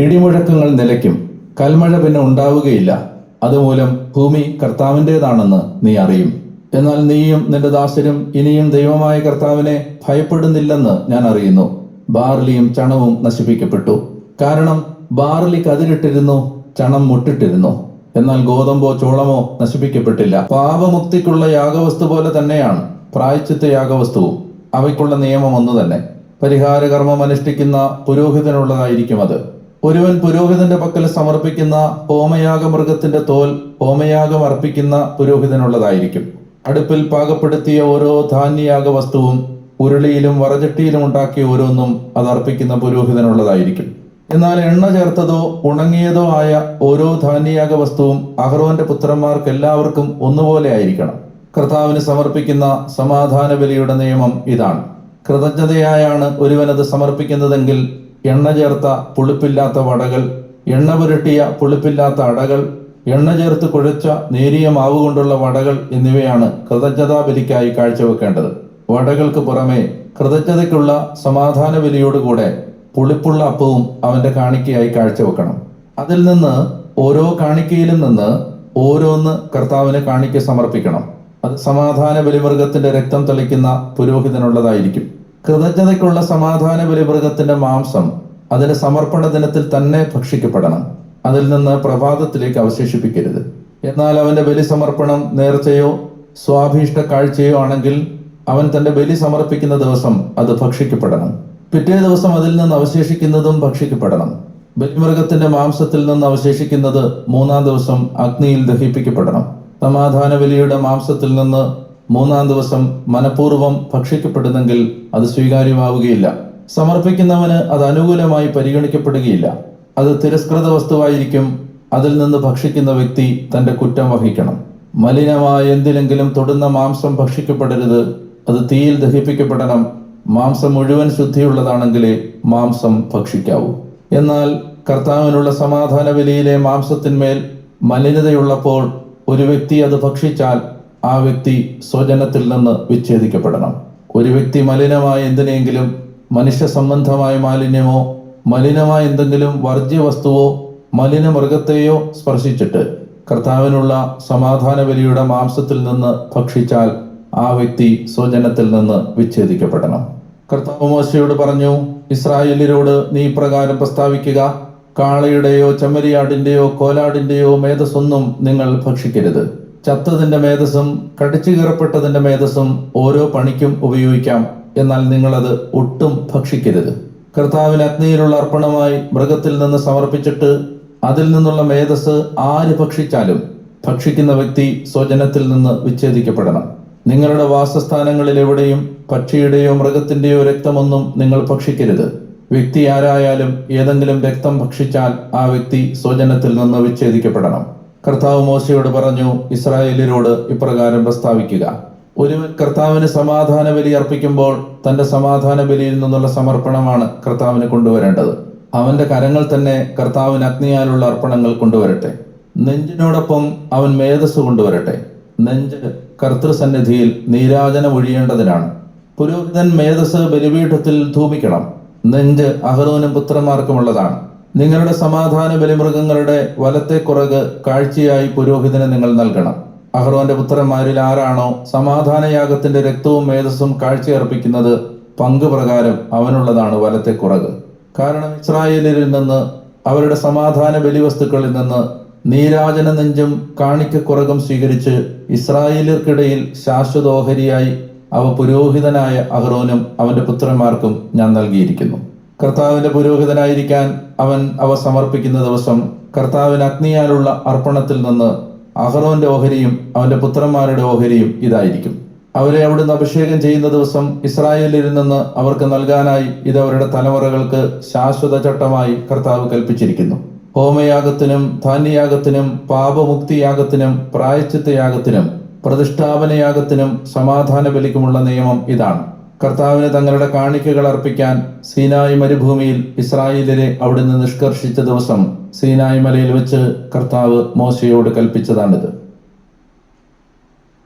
ഇടിമുഴക്കങ്ങൾ നിലയ്ക്കും. കൽമഴ പിന്നെ ഉണ്ടാവുകയില്ല. അതുമൂലം ഭൂമി കർത്താവിന്റെതാണെന്ന് നീ അറിയും. എന്നാൽ നീയും നിന്റെ ദാസരും ഇനിയും ദൈവമായ കർത്താവിനെ ഭയപ്പെടുന്നില്ലെന്ന് ഞാൻ അറിയുന്നു. ബാർലിയും ചണവും നശിപ്പിക്കപ്പെട്ടു. കാരണം ബാർലി കതിരിട്ടിരുന്നു ചണം മുട്ടിട്ടിരുന്നു. എന്നാൽ ഗോതമ്പോ ചോളമോ നശിപ്പിക്കപ്പെട്ടില്ല. പാപമുക്തിക്കുള്ള യാഗവസ്തു പോലെ തന്നെയാണ് പ്രായച്ചിത്ത യാഗവസ്തുവും. അവയ്ക്കുള്ള നിയമം ഒന്നു തന്നെ പരിഹാര കർമ്മം അനുഷ്ഠിക്കുന്ന പുരോഹിതനുള്ളതായിരിക്കും അത്. ഒരുവൻ പുരോഹിതന്റെ പക്കൽ സമർപ്പിക്കുന്ന ഹോമയാഗ മൃഗത്തിന്റെ തോൽ ഹോമയാഗം അർപ്പിക്കുന്ന പുരോഹിതനുള്ളതായിരിക്കും. അടുപ്പിൽ പാകപ്പെടുത്തിയ ഓരോ ധാന്യയാഗ വസ്തുവും ഉരുളിയിലും വറചട്ടിയിലും ഉണ്ടാക്കിയ ഓരോന്നും അത് അർപ്പിക്കുന്ന പുരോഹിതനുള്ളതായിരിക്കും. എന്നാൽ എണ്ണ ചേർത്തതോ ഉണങ്ങിയതോ ആയ ഓരോ ധാന്യയാഗ വസ്തുവും അഹ്റോന്റെ പുത്രന്മാർക്ക് എല്ലാവർക്കും ഒന്നുപോലെ ആയിരിക്കണം. കർത്താവിന് സമർപ്പിക്കുന്ന സമാധാന ബലിയുടെ നിയമം ഇതാണ്. കൃതജ്ഞതയായാണ് ഒരുവനത് സമർപ്പിക്കുന്നതെങ്കിൽ എണ്ണ ചേർത്ത പുളിപ്പില്ലാത്ത വടകൾ എണ്ണ പുരട്ടിയ പുളിപ്പില്ലാത്ത അടകൾ എണ്ണ ചേർത്ത് കുഴച്ച നേരിയ മാവ് കൊണ്ടുള്ള വടകൾ എന്നിവയാണ് കൃതജ്ഞതാ ബലിക്കായി കാഴ്ചവെക്കേണ്ടത്. വടകൾക്ക് പുറമെ കൃതജ്ഞതയ്ക്കുള്ള സമാധാന ബലിയോടുകൂടെ പുളിപ്പുള്ള അപ്പവും അവന്റെ കാണിക്കയായി കാഴ്ചവെക്കണം. അതിൽ നിന്ന് ഓരോ കാണിക്കയിലും നിന്ന് ഓരോന്ന് കർത്താവിന് കാണിക്ക സമർപ്പിക്കണം. അത് സമാധാന ബലിമൃഗത്തിന്റെ രക്തം തെളിക്കുന്ന പുരോഹിതനുള്ളതായിരിക്കും. കൃതജ്ഞതയ്ക്കുള്ള സമാധാന ബലിമൃഗത്തിന്റെ മാംസം അതിന്റെ സമർപ്പണ ദിനത്തിൽ തന്നെ ഭക്ഷിക്കപ്പെടണം. അതിൽ നിന്ന് പ്രഭാതത്തിലേക്ക് അവശേഷിപ്പിക്കരുത്. എന്നാൽ അവന്റെ ബലി സമർപ്പണം നേർച്ചയോ സ്വാഭീഷ്ട കാഴ്ചയോ ആണെങ്കിൽ അവൻ തന്റെ ബലി സമർപ്പിക്കുന്ന ദിവസം അത് ഭക്ഷിക്കപ്പെടണം. പിറ്റേ ദിവസം അതിൽ നിന്ന് അവശേഷിക്കുന്നതും ഭക്ഷിക്കപ്പെടണം. ബലിമൃഗത്തിന്റെ മാംസത്തിൽ നിന്ന് അവശേഷിക്കുന്നത് മൂന്നാം ദിവസം അഗ്നിയിൽ ദഹിപ്പിക്കപ്പെടണം. സമാധാന ബലിയുടെ മാംസത്തിൽ നിന്ന് മൂന്നാം ദിവസം മനഃപൂർവം ഭക്ഷിക്കപ്പെടുന്നെങ്കിൽ അത് സ്വീകാര്യമാവുകയില്ല. സമർപ്പിക്കുന്നവന് അത് അനുകൂലമായി പരിഗണിക്കപ്പെടുകയില്ല. അത് തിരസ്കൃത വസ്തുവായിരിക്കും. അതിൽ നിന്ന് ഭക്ഷിക്കുന്ന വ്യക്തി തന്റെ കുറ്റം വഹിക്കണം. മലിനമായ എന്തിലെങ്കിലും തൊടുന്ന മാംസം ഭക്ഷിക്കപ്പെടരുത്. അത് തീയിൽ ദഹിപ്പിക്കപ്പെടണം. മാംസം മുഴുവൻ ശുദ്ധിയുള്ളതാണെങ്കിലേ മാംസം ഭക്ഷിക്കാവൂ. എന്നാൽ കർത്താവിനുള്ള സമാധാന ബലിയിലെ മാംസത്തിന്മേൽ മലിനതയുള്ളപ്പോൾ ഒരു വ്യക്തി അത് ഭക്ഷിച്ചാൽ ആ വ്യക്തി സ്വജനത്തിൽ നിന്ന് വിച്ഛേദിക്കപ്പെടണം. ഒരു വ്യക്തി മലിനമായ എന്തിനെങ്കിലും മനുഷ്യ സംബന്ധമായ മാലിന്യമോ മലിനമായ എന്തെങ്കിലും വർജ്യ വസ്തുവോ മലിന മൃഗത്തെയോ സ്പർശിച്ചിട്ട് കർത്താവിനുള്ള സമാധാന ബലിയുടെ മാംസത്തിൽ നിന്ന് ഭക്ഷിച്ചാൽ ആ വ്യക്തി സ്വജനത്തിൽ നിന്ന് വിച്ഛേദിക്കപ്പെടണം. കർത്താവ് മോശയോട് പറഞ്ഞു ഇസ്രായേലിനോട് നീ പ്രകാരം പ്രസ്താവിക്കുക. കാളയുടെയോ ചെമ്മരിയാടിന്റെയോ കോലാടിന്റെയോ മേധസ്സൊന്നും നിങ്ങൾ ഭക്ഷിക്കരുത്. ചത്തതിന്റെ മേധസ്സും കടിച്ചു കീറപ്പെട്ടതിന്റെ മേധസ്സും ഓരോ പണിക്കും ഉപയോഗിക്കാം. എന്നാൽ നിങ്ങളത് ഒട്ടും ഭക്ഷിക്കരുത്. കർത്താവിന് അഗ്നിയിലുള്ള അർപ്പണമായി മൃഗത്തിൽ നിന്ന് സമർപ്പിച്ചിട്ട് അതിൽ നിന്നുള്ള മേധസ് ആര് ഭക്ഷിച്ചാലും ഭക്ഷിക്കുന്ന വ്യക്തി സ്വജനത്തിൽ നിന്ന് വിച്ഛേദിക്കപ്പെടണം. നിങ്ങളുടെ വാസസ്ഥാനങ്ങളിൽ എവിടെയും പക്ഷിയുടെയോ മൃഗത്തിന്റെയോ രക്തമൊന്നും നിങ്ങൾ ഭക്ഷിക്കരുത്. വ്യക്തി ആരായാലും ഏതെങ്കിലും രക്തം ഭക്ഷിച്ചാൽ ആ വ്യക്തി സ്വജനത്തിൽ നിന്ന് വിച്ഛേദിക്കപ്പെടണം. കർത്താവ് മോശയോട് പറഞ്ഞു ഇസ്രായേലിനോട് ഇപ്രകാരം പ്രസ്താവിക്കുക. ഒരുവൻ കർത്താവിന് സമാധാന ബലി അർപ്പിക്കുമ്പോൾ തന്റെ സമാധാന ബലിയിൽ നിന്നുള്ള സമർപ്പണമാണ് കർത്താവിന് കൊണ്ടുവരേണ്ടത്. അവന്റെ കരങ്ങൾ തന്നെ കർത്താവിന് അഗ്നിയാലുള്ള അർപ്പണങ്ങൾ കൊണ്ടുവരട്ടെ. നെഞ്ചിനോടൊപ്പം അവൻ മേധസ് കൊണ്ടുവരട്ടെ. നെഞ്ച് കർത്തൃസന്നിധിയിൽ നീരാജനം ഒഴിയേണ്ടതിനാണ് പുരോഹിതൻ മേധസ് ബലിപീഠത്തിൽ ധൂമിക്കണം നെഞ്ച് അഹറോനും പുത്രന്മാർക്കുമുള്ളതാണ്. നിങ്ങളുടെ സമാധാന ബലിമൃഗങ്ങളുടെ വലത്തെ കുറക് കാഴ്ചയായി പുരോഹിതന് നിങ്ങൾ നൽകണം. അഹ്റോന്റെ പുത്രന്മാരിൽ ആരാണോ സമാധാനയാഗത്തിന്റെ രക്തവും മേധസ്സും കാഴ്ചയർപ്പിക്കുന്നത് പങ്ക് പ്രകാരം അവനുള്ളതാണ് വലത്തെ കുറക്. കാരണം ഇസ്രായേലിൽ നിന്ന് അവരുടെ സമാധാന ബലിവസ്തുക്കളിൽ നിന്ന് നീരാജന നെഞ്ചും കാണിക്കക്കുറകും സ്വീകരിച്ച് ഇസ്രായേലർക്കിടയിൽ ശാശ്വതോഹരിയായി അവ പുരോഹിതനായ അഹ്റോനും അവന്റെ പുത്രന്മാർക്കും ഞാൻ നൽകിയിരിക്കുന്നു. കർത്താവിന്റെ പുരോഹിതനായിരിക്കാൻ അവൻ അവ സമർപ്പിക്കുന്ന ദിവസം കർത്താവിന് അഗ്നിയാലുള്ള അർപ്പണത്തിൽ നിന്ന് അഹ്റോന്റെ ഓഹരിയും അവന്റെ പുത്രന്മാരുടെ ഓഹരിയും ഇതായിരിക്കും. അവരെ അവിടുന്ന് അഭിഷേകം ചെയ്യുന്ന ദിവസം ഇസ്രായേലിൽ നിന്ന് അവർക്ക് നൽകാനായി ഇത് അവരുടെ തലമുറകൾക്ക് ശാശ്വത ചട്ടമായി കർത്താവ് കൽപ്പിച്ചിരിക്കുന്നു. ഹോമയാഗത്തിനും ധാന്യയാഗത്തിനും പാപമുക്തിയാഗത്തിനും പ്രായച്ചിത്തയാഗത്തിനും പ്രതിഷ്ഠാപനയാഗത്തിനും സമാധാന ബലിക്കുമുള്ള നിയമം ഇതാണ്. കർത്താവിന് തങ്ങളുടെ കാണിക്കകൾ അർപ്പിക്കാൻ സീനായി മരുഭൂമിയിൽ ഇസ്രായേലിനെ അവിടുന്ന് നിഷ്കർഷിച്ച ദിവസം സീനായി മലയിൽ വെച്ച് കർത്താവ് മോശയോട് കൽപ്പിച്ചതാണിത്.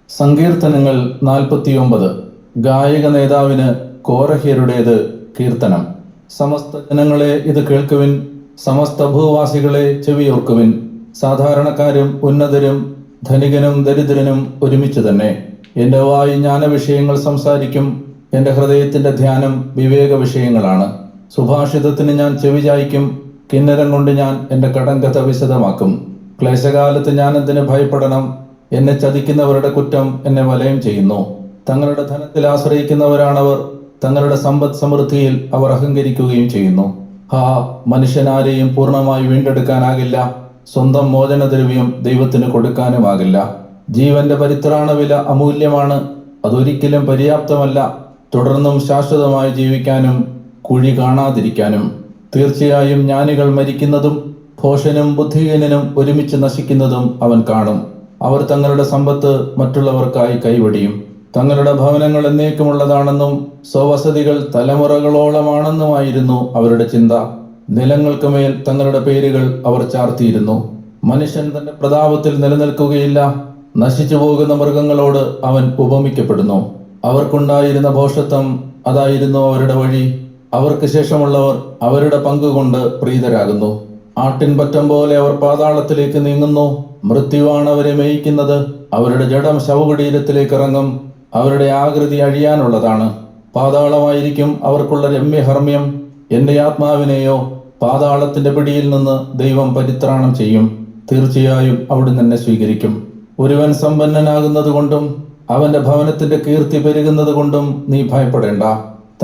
സങ്കീർത്തനങ്ങൾ നാൽപ്പത്തിയൊമ്പത്. ഗായക നേതാവിന് കോരഹ്യരുടേത് കീർത്തനം. സമസ്ത ജനങ്ങളെ ഇത് കേൾക്കുവിൻ സമസ്ത ഭൂവാസികളെ ചെവിയോർക്കുവിൻ. സാധാരണക്കാരും ഉന്നതരും ധനികനും ദരിദ്രനും ഒരുമിച്ച് തന്നെ. എന്റെ വായി ജ്ഞാന വിഷയങ്ങൾ സംസാരിക്കും എന്റെ ഹൃദയത്തിന്റെ ധ്യാനം വിവേക വിഷയങ്ങളാണ്. സുഭാഷിതത്തിന് ഞാൻ ചെവി ചായ്ക്കും കിന്നരം കൊണ്ട് ഞാൻ എന്റെ കടങ്കഥ വിശദമാക്കും. ക്ലേശകാലത്ത് ഞാൻ എന്തിനു ഭയപ്പെടണം? എന്നെ ചതിക്കുന്നവരുടെ കുറ്റം എന്നെ വലയം ചെയ്യുന്നു. തങ്ങളുടെ ധനത്തിൽ ആശ്രയിക്കുന്നവരാണവർ തങ്ങളുടെ സമ്പദ് സമൃദ്ധിയിൽ അവർ അഹങ്കരിക്കുകയും ചെയ്യുന്നു. ഹാ മനുഷ്യനാരെയും പൂർണമായി വീണ്ടെടുക്കാനാകില്ല. സ്വന്തം മോചനദ്രവ്യം ദൈവത്തിന് കൊടുക്കാനുമാകില്ല. ജീവന്റെ പരിത്രാണ വില അമൂല്യമാണ്. അതൊരിക്കലും പര്യാപ്തമല്ല. തുടർന്നും ശാശ്വതമായി ജീവിക്കാനും കുഴി കാണാതിരിക്കാനും തീർച്ചയായും ജ്ഞാനികൾ മരിക്കുന്നതും ഭോഷനും ബുദ്ധിഹീനനും ഒരുമിച്ച് നശിക്കുന്നതും അവൻ കാണും. അവർ തങ്ങളുടെ സമ്പത്ത് മറ്റുള്ളവർക്കായി കൈവടിയും. തങ്ങളുടെ ഭവനങ്ങൾ എന്നേക്കുമുള്ളതാണെന്നും സ്വവസതികൾ തലമുറകളോളമാണെന്നുമായിരുന്നു അവരുടെ ചിന്ത. നിലങ്ങൾക്ക് മേൽ തങ്ങളുടെ പേരുകൾ അവർ ചാർത്തിയിരുന്നു. മനുഷ്യൻ തന്റെ പ്രതാപത്തിൽ നിലനിൽക്കുകയില്ല. നശിച്ചു പോകുന്ന മൃഗങ്ങളോട് അവൻ ഉപമിക്കപ്പെടുന്നു. അവർക്കുണ്ടായിരുന്ന ഭോഷത്വം അതായിരുന്നു അവരുടെ വഴി. അവർക്ക് ശേഷമുള്ളവർ അവരുടെ പങ്കുകൊണ്ട് പ്രീതരാകുന്നു. ആട്ടിൻപറ്റം പോലെ അവർ പാതാളത്തിലേക്ക് നീങ്ങുന്നു. മൃത്യുവാണ് അവരെ മേയിക്കുന്നത്. അവരുടെ ജഡം ശവകുടീരത്തിലേക്ക് ഇറങ്ങും അവരുടെ ആകൃതി അഴിയാനുള്ളതാണ്. പാതാളമായിരിക്കും അവർക്കുള്ള രമ്യഹർമ്മ്യം. എന്റെ ആത്മാവിനെയോ പാതാളത്തിന്റെ പിടിയിൽ നിന്ന് ദൈവം പരിത്രാണം ചെയ്യും. തീർച്ചയായും അവിടുന്ന് തന്നെ സ്വീകരിക്കും. ഒരുവൻ സമ്പന്നനാകുന്നത് കൊണ്ടും അവന്റെ ഭവനത്തിന്റെ കീർത്തി പെരുകുന്നത് കൊണ്ടും നീ ഭയപ്പെടേണ്ട.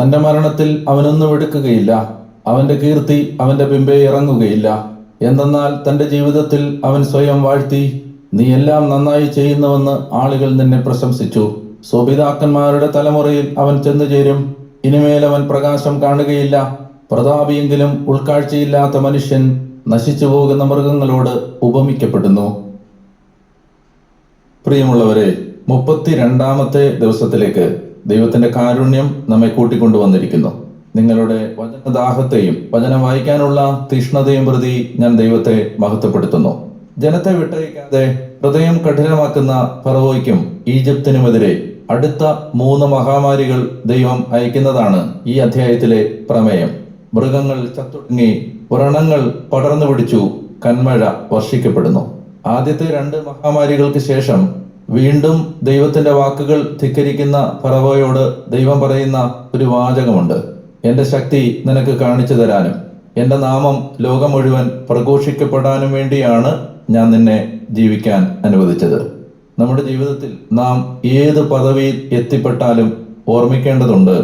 തന്റെ മരണത്തിൽ അവനൊന്നും എടുക്കുകയില്ല. അവന്റെ കീർത്തി അവന്റെ പിമ്പെ ഇറങ്ങുകയില്ല. എന്തെന്നാൽ തന്റെ ജീവിതത്തിൽ അവൻ സ്വയം വാഴ്ത്തി നീ എല്ലാം നന്നായി ചെയ്യുന്നുവെന്ന് ആളുകൾ നിന്നെ പ്രശംസിച്ചു. സ്വപിതാക്കന്മാരുടെ തലമുറയിൽ അവൻ ചെന്നു ചേരും. ഇനിമേൽ അവൻ പ്രകാശം കാണുകയില്ല. പ്രതാപിയെങ്കിലും ഉൾക്കാഴ്ചയില്ലാത്ത മനുഷ്യൻ നശിച്ചു പോകുന്ന മൃഗങ്ങളോട് ഉപമിക്കപ്പെടുന്നു. പ്രിയമുള്ളവരെ മുപ്പത്തിരണ്ടാമത്തെ ദിവസത്തിലേക്ക് ദൈവത്തിന്റെ കാരുണ്യം നമ്മെ കൂട്ടിക്കൊണ്ടുവന്നിരിക്കുന്നു. നിങ്ങളുടെ വചനദാഹത്തെയും വചനം വായിക്കാനുള്ള തീഷ്ണതയും പ്രതി ഞാൻ ദൈവത്തെ മഹത്വപ്പെടുത്തുന്നു. ജനത്തെ വിട്ടയക്കാതെ ഹൃദയം കഠിനമാക്കുന്ന ഫറവോയ്ക്കും ഈജിപ്തിനുമെതിരെ അടുത്ത മൂന്ന് മഹാമാരികൾ ദൈവം അയക്കുന്നതാണ് ഈ അധ്യായത്തിലെ പ്രമേയം. മൃഗങ്ങൾ ചത്തുടങ്ങി വ്രണങ്ങൾ പടർന്നു പിടിച്ചു കന്മഴ വർഷിക്കപ്പെടുന്നു. ആദ്യത്തെ രണ്ട് മഹാമാരികൾക്ക് ശേഷം വീണ്ടും ദൈവത്തിന്റെ വാക്കുകൾ ധിക്കരിക്കുന്ന പറവയോട് ദൈവം പറയുന്ന ഒരു വാചകമുണ്ട്. എന്റെ ശക്തി നിനക്ക് കാണിച്ചു തരാനും എന്റെ നാമം ലോകം മുഴുവൻ പ്രഘോഷിക്കപ്പെടാനും വേണ്ടിയാണ് ഞാൻ നിന്നെ ജീവിക്കാൻ അനുവദിച്ചത്. നമ്മുടെ ജീവിതത്തിൽ നാം ഏത് പദവിയിൽ എത്തിപ്പെട്ടാലും ഓർമ്മിക്കേണ്ടതുണ്ട്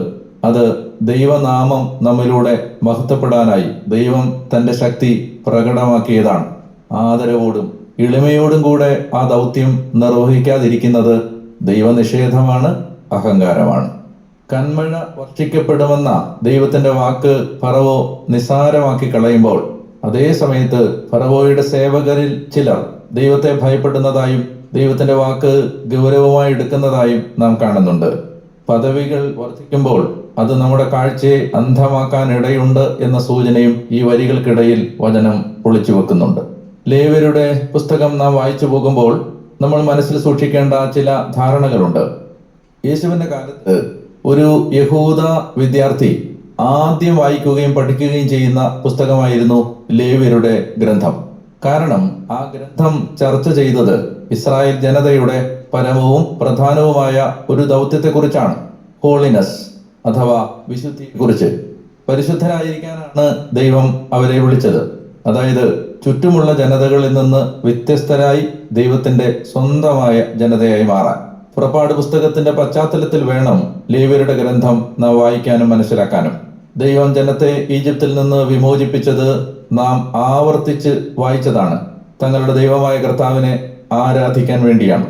അത് ദൈവനാമം നമ്മിലൂടെ മഹത്വപ്പെടാനായി ദൈവം തന്റെ ശക്തി പ്രകടമാക്കിയതാണ്. ആദരവോടും എളിമയോടും കൂടെ ആ ദൗത്യം നിർവഹിക്കാതിരിക്കുന്നത് ദൈവനിഷേധമാണ് അഹങ്കാരമാണ്. കന്മഴ വർഷിക്കപ്പെടുമെന്ന ദൈവത്തിന്റെ വാക്ക് ഫറവോ നിസാരമാക്കി കളയുമ്പോൾ അതേ സമയത്ത് ഫറവോയുടെ സേവകരിൽ ചിലർ ദൈവത്തെ ഭയപ്പെടുന്നതായും ദൈവത്തിന്റെ വാക്ക് ഗൗരവമായി എടുക്കുന്നതായും നാം കാണുന്നുണ്ട്. പദവികൾ വർദ്ധിക്കുമ്പോൾ അത് നമ്മുടെ കാഴ്ചയെ അന്ധമാക്കാൻ ഇടയുണ്ട് എന്ന സൂചനയും ഈ വരികൾക്കിടയിൽ വചനം ഒളിച്ചു വെക്കുന്നുണ്ട് ലേവരുടെ പുസ്തകം നാം വായിച്ചു പോകുമ്പോൾ നമ്മൾ മനസ്സിൽ സൂക്ഷിക്കേണ്ട ചില ധാരണകളുണ്ട്. യേശുവിന്റെ കാലത്ത് ഒരു യഹൂദ വിദ്യാർത്ഥി ആദ്യം വായിക്കുകയും പഠിക്കുകയും ചെയ്യുന്ന പുസ്തകമായിരുന്നു ലേവ്യരുടെ ഗ്രന്ഥം. കാരണം ആ ഗ്രന്ഥം ചർച്ച ചെയ്തത് ഇസ്രായേൽ ജനതയുടെ പരമവും പ്രധാനവുമായ ഒരു ദൗത്യത്തെക്കുറിച്ചാണ്. ഹോളിനസ് അഥവാ വിശുദ്ധിയെക്കുറിച്ച്. പരിശുദ്ധരായിരിക്കാനാണ് ദൈവം അവരെ വിളിച്ചത്. അതായത് ചുറ്റുമുള്ള ജനതകളിൽ നിന്ന് വ്യത്യസ്തരായി ദൈവത്തിന്റെ സ്വന്തമായ ജനതയായി മാറാൻ. പുറപ്പാട് പുസ്തകത്തിന്റെ പശ്ചാത്തലത്തിൽ വേണം ലേവ്യരുടെ ഗ്രന്ഥം നാം വായിക്കാനും മനസ്സിലാക്കാനും. ദൈവം ജനത്തെ ഈജിപ്തിൽ നിന്ന് വിമോചിപ്പിച്ചത് നാം ആവർത്തിച്ച് വായിച്ചതാണ്. തങ്ങളുടെ ദൈവമായ കർത്താവിനെ ആരാധിക്കാൻ വേണ്ടിയാണ്.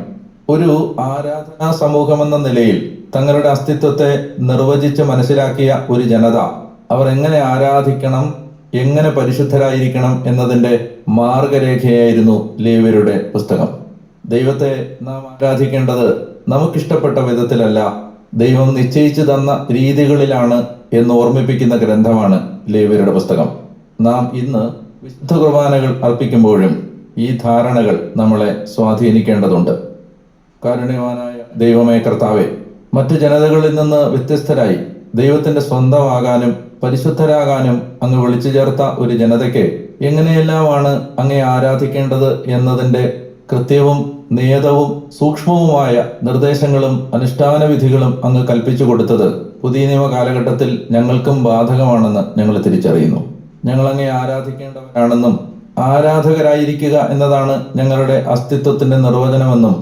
ഒരു ആരാധനാ സമൂഹം എന്ന നിലയിൽ തങ്ങളുടെ അസ്തിത്വത്തെ നിർവചിച്ച് മനസ്സിലാക്കിയ ഒരു ജനത അവർ എങ്ങനെ ആരാധിക്കണം എങ്ങനെ പരിശുദ്ധരായിരിക്കണം എന്നതിന്റെ മാർഗരേഖയായിരുന്നു ലേവ്യരുടെ പുസ്തകം. ദൈവത്തെ നാം ആരാധിക്കേണ്ടത് നമുക്കിഷ്ടപ്പെട്ട വിധത്തിലല്ല ദൈവം നിശ്ചയിച്ചു തന്ന രീതികളിലാണ് എന്ന് ഓർമ്മിപ്പിക്കുന്ന ഗ്രന്ഥമാണ് ലേവ്യരുടെ പുസ്തകം. നാം ഇന്ന് വിശുദ്ധ കുർബാനകൾ അർപ്പിക്കുമ്പോഴും ഈ ധാരണകൾ നമ്മളെ സ്വാധീനിക്കേണ്ടതുണ്ട്. കാരുണ്യവാനായ ദൈവമേ കർത്താവെ മറ്റു ജനതകളിൽ നിന്ന് വ്യത്യസ്തരായി ദൈവത്തിന്റെ സ്വന്തമാകാനും പരിശുദ്ധരാകാനും അങ്ങ് വിളിച്ചു ചേർത്ത ഒരു ജനതയ്ക്ക് എങ്ങനെയെല്ലാമാണ് അങ്ങേ ആരാധിക്കേണ്ടത് എന്നതിന്റെ കൃത്യവും നിയതവും സൂക്ഷ്മവുമായ നിർദ്ദേശങ്ങളും അനുഷ്ഠാന വിധികളും അങ്ങ് കൽപ്പിച്ചു കൊടുത്തത് പുതിയ നിയമ കാലഘട്ടത്തിൽ ഞങ്ങൾക്കും ബാധകമാണെന്ന് ഞങ്ങൾ തിരിച്ചറിയുന്നു. ഞങ്ങൾ അങ്ങേ ആരാധിക്കേണ്ടവരാണെന്നും ആരാധകരായിരിക്കുക എന്നതാണ് ഞങ്ങളുടെ അസ്തിത്വത്തിന്റെ നിർവചനമെന്നും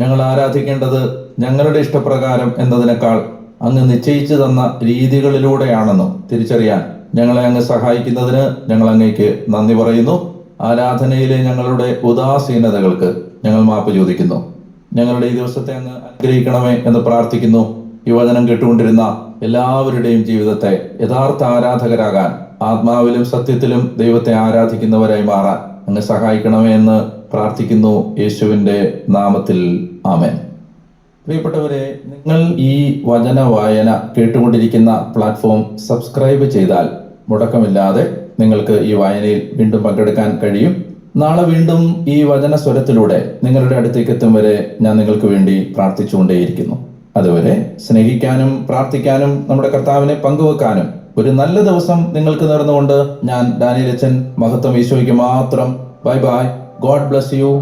ഞങ്ങൾ ആരാധിക്കേണ്ടത് ഞങ്ങളുടെ ഇഷ്ടപ്രകാരം എന്നതിനേക്കാൾ അങ്ങ് നിശ്ചയിച്ചു തന്ന രീതികളിലൂടെയാണെന്നും തിരിച്ചറിയാൻ ഞങ്ങളെ അങ്ങ് സഹായിക്കുന്നതിന് ഞങ്ങൾ അങ്ങേക്ക് നന്ദി പറയുന്നു. ആരാധനയിലെ ഞങ്ങളുടെ ഉദാസീനതകൾക്ക് ഞങ്ങൾ മാപ്പ് ചോദിക്കുന്നു. ഞങ്ങളുടെ ഈ ദിവസത്തെ അങ്ങ് അനുഗ്രഹിക്കണമേ എന്ന് പ്രാർത്ഥിക്കുന്നു. യുവജനം കേട്ടുകൊണ്ടിരുന്ന എല്ലാവരുടെയും ജീവിതത്തെ യഥാർത്ഥ ആരാധകരാകാൻ ആത്മാവിലും സത്യത്തിലും ദൈവത്തെ ആരാധിക്കുന്നവരായി മാറാൻ അങ്ങ് സഹായിക്കണമേ എന്ന് പ്രാർത്ഥിക്കുന്നു. യേശുവിന്റെ നാമത്തിൽ ആമേൻ. പ്രിയപ്പെട്ടവരെ നിങ്ങൾ ഈ വചന വായന കേട്ടുകൊണ്ടിരിക്കുന്ന പ്ലാറ്റ്ഫോം സബ്സ്ക്രൈബ് ചെയ്താൽ മുടക്കമില്ലാതെ നിങ്ങൾക്ക് ഈ വായനയിൽ വീണ്ടും പങ്കെടുക്കാൻ കഴിയും. നാളെ വീണ്ടും ഈ വചന സ്വരത്തിലൂടെ നിങ്ങളുടെ അടുത്തേക്ക് എത്തും വരെ ഞാൻ നിങ്ങൾക്ക് വേണ്ടി പ്രാർത്ഥിച്ചുകൊണ്ടേയിരിക്കുന്നു. അതുവരെ സ്നേഹിക്കാനും പ്രാർത്ഥിക്കാനും നമ്മുടെ കർത്താവിനെ പങ്കുവെക്കാനും ഒരു നല്ല ദിവസം നിങ്ങൾക്ക് നേർന്നുകൊണ്ട് ഞാൻ ഡാനിയലച്ചൻ മഹത്വം ഈശോയ്ക്ക് മാത്രം. Bye bye. God bless you.